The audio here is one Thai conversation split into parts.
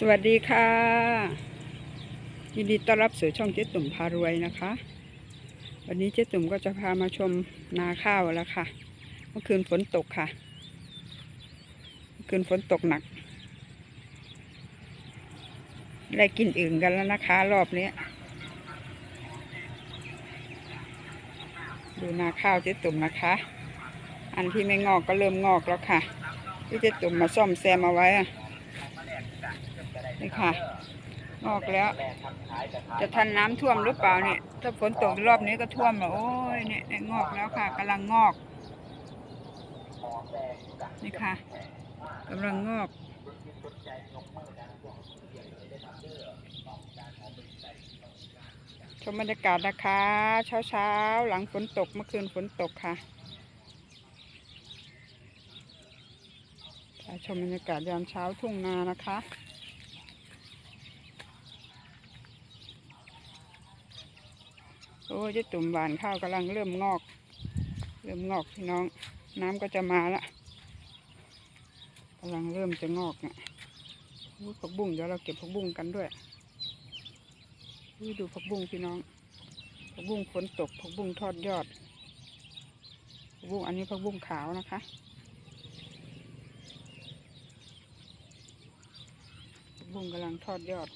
สวัสดีค่ะ ยินดีต้อนรับสู่ช่องเจ๊ตุ่มพารวยนะคะ วันนี้เจ๊ตุ่มก็จะพามาชมนาข้าวแล้วค่ะ เมื่อคืนฝนตกค่ะ เมื่อคืนฝนตกหนัก ได้กินอื่นกันแล้วนะคะ รอบนี้ ดูนาข้าวเจ๊ตุ่มนะคะ อันที่ไม่งอกก็เริ่มงอกแล้วค่ะ ที่เจ๊ตุ่มมาซ่อมแซมเอาไว้อะ นี่ค่ะงอกแล้ว จะทันน้ำท่วมหรือเปล่าเนี่ย ถ้าฝนตกรอบนี้ก็ท่วมแล้วโอ้ยเนี่ยงอกแล้วค่ะกำลังงอก นี่ค่ะกำลังงอกชมบรรยากาศนะคะ เช้าเช้าๆหลังฝนตกเมื่อคืนฝนตกค่ะชมบรรยากาศยามเช้าทุ่งนานะคะ โอ้ยเจะตุ่มหวานข้าวกำลังเริ่มงอก เริ่มงอกพี่น้อง น้ำก็จะมาละกำลังเริ่มจะงอกเนี่ยผักบุ้งเดี๋ยวเราเก็บผักบุ้งกันด้วยอุ๊ยดูผักบุ้งพี่น้องผักบุ้งฝนตกผักบุ้งทอดยอดผักบุ้งอันนี้ผักบุ้งขาวนะคะผักบุ้งกำลังทอดยอด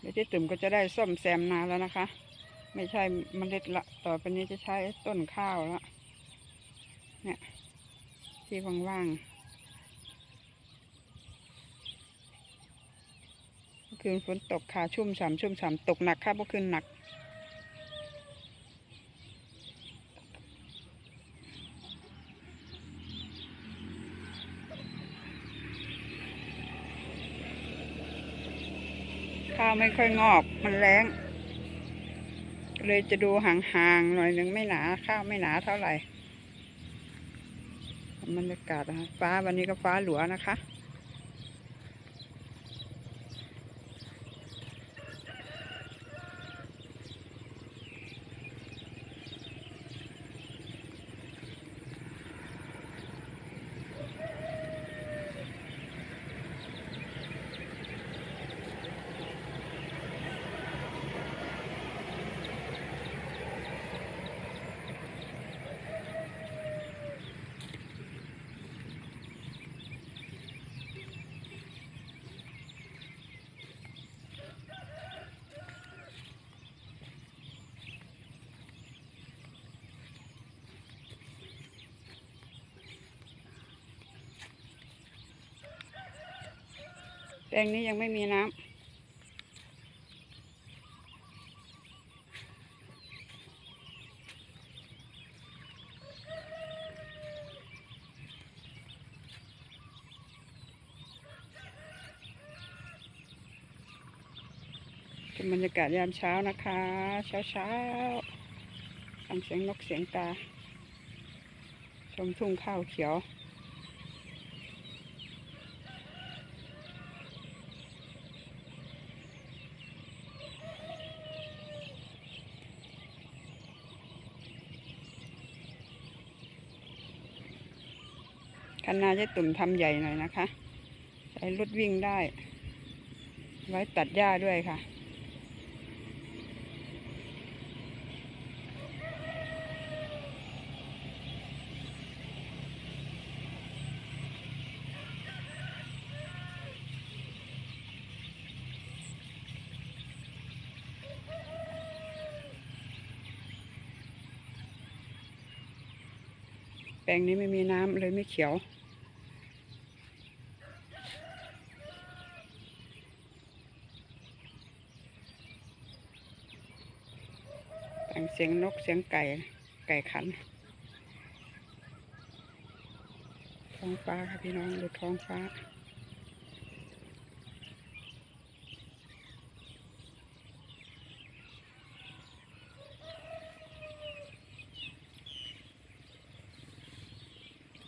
เดี๋ยวเจ๊ตุ่มก็จะได้ส้มแซมนาแล้วนะคะ ไม่ใช่เมล็ดละ ต่อไปนี้จะใช้ต้นข้าวแล้วเนี่ยที่ว่างๆเมื่อคืนฝนตกค่ะชุ่มฉ่ำชุ่มฉ่ำตกหนักค่ะเมื่อคืนหนัก ข้าวไม่ค่อยงอกมันแรงเลยจะดูห่างๆหน่อยหนึ่งไม่หนาข้าวไม่หนาเท่าไหร่บรรยากาศนะคะฟ้าวันนี้ก็ฟ้าหลัวนะคะ แปลงนี้ยังไม่มีน้ำเป็นบรรยากาศยามเช้านะคะ เช้าเช้าฟังเสียงนกเสียงกาชมทุ่งข้าวเขียว คันนาจะตุ่มทำใหญ่หน่อยนะคะ ใช้รถวิ่งได้ ไว้ตัดหญ้าด้วยค่ะแปลงนี้ไม่มีน้ำเลยไม่เขียว แต่งเสียงนกเสียงไก่ ไก่ขันท้องฟ้าค่ะพี่น้องดูท้องฟ้า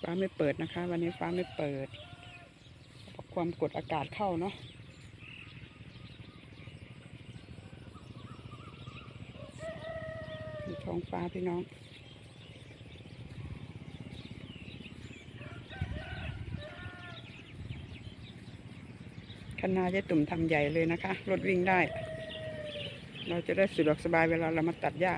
ฟ้าไม่เปิดนะคะ วันนี้ฟ้าไม่เปิดเพราะความกดอากาศเข้าเนาะ ท้องฟ้าพี่น้องคันนาจะตุ่มทำใหญ่เลยนะคะ รถวิ่งได้ เราจะได้สะดวกสบายเวลาเรามาตัดหญ้า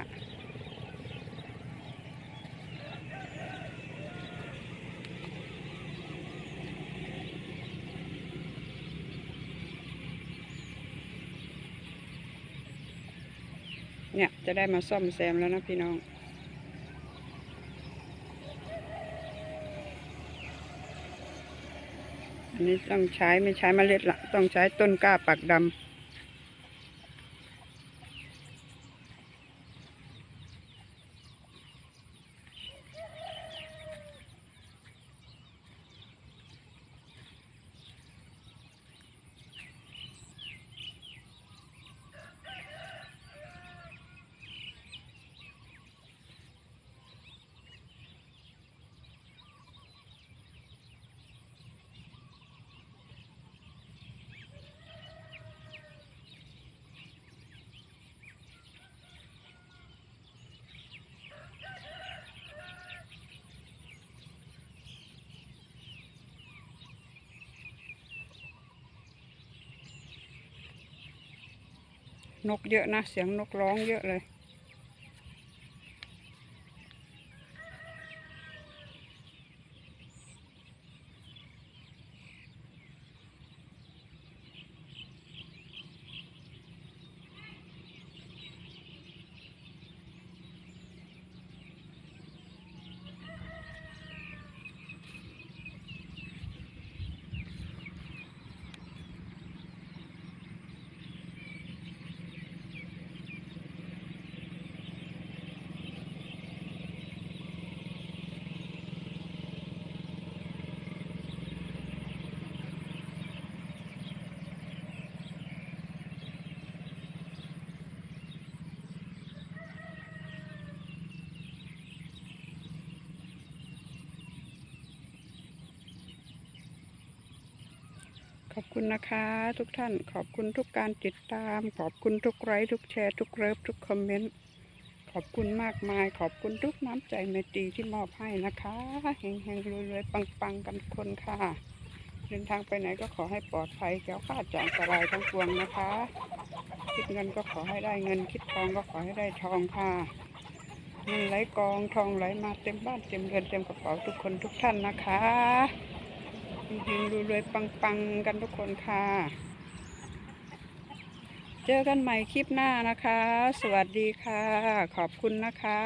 เนี่ยจะได้มาซ่อมแซมแล้วนะพี่น้องอันนี้ต้องใช้ไม่ใช้เมล็ดละต้องใช้ต้นกล้าปักดำ นกเยอะนะ เสียงนกร้องเยอะเลย ขอบคุณนะคะ ทุกท่านขอบคุณทุกการติดตาม ขอบคุณทุกไลค์ทุกแชร์ทุกเลิฟทุกคอมเมนต์ขอบคุณมากมาย ขอบคุณทุกน้ำใจเมตีที่มอบให้นะคะเฮงเฮงรวยรวยปังปังกันคนค่ะ เดินทางไปไหนก็ขอให้ปลอดภัยแก้วคาดจากอันตรายทั้งปวงนะคะ คิดเงินก็ขอให้ได้เงิน คิดทองก็ขอให้ได้ทองค่ะเงินไหลกองทองไหลมาเต็มบ้านเต็มเรือนเต็มกระเป๋าทุกคนทุกท่านนะคะ รวยๆปังๆกันทุกคนค่ะ เจอกันใหม่คลิปหน้านะคะ สวัสดีค่ะ ขอบคุณนะคะ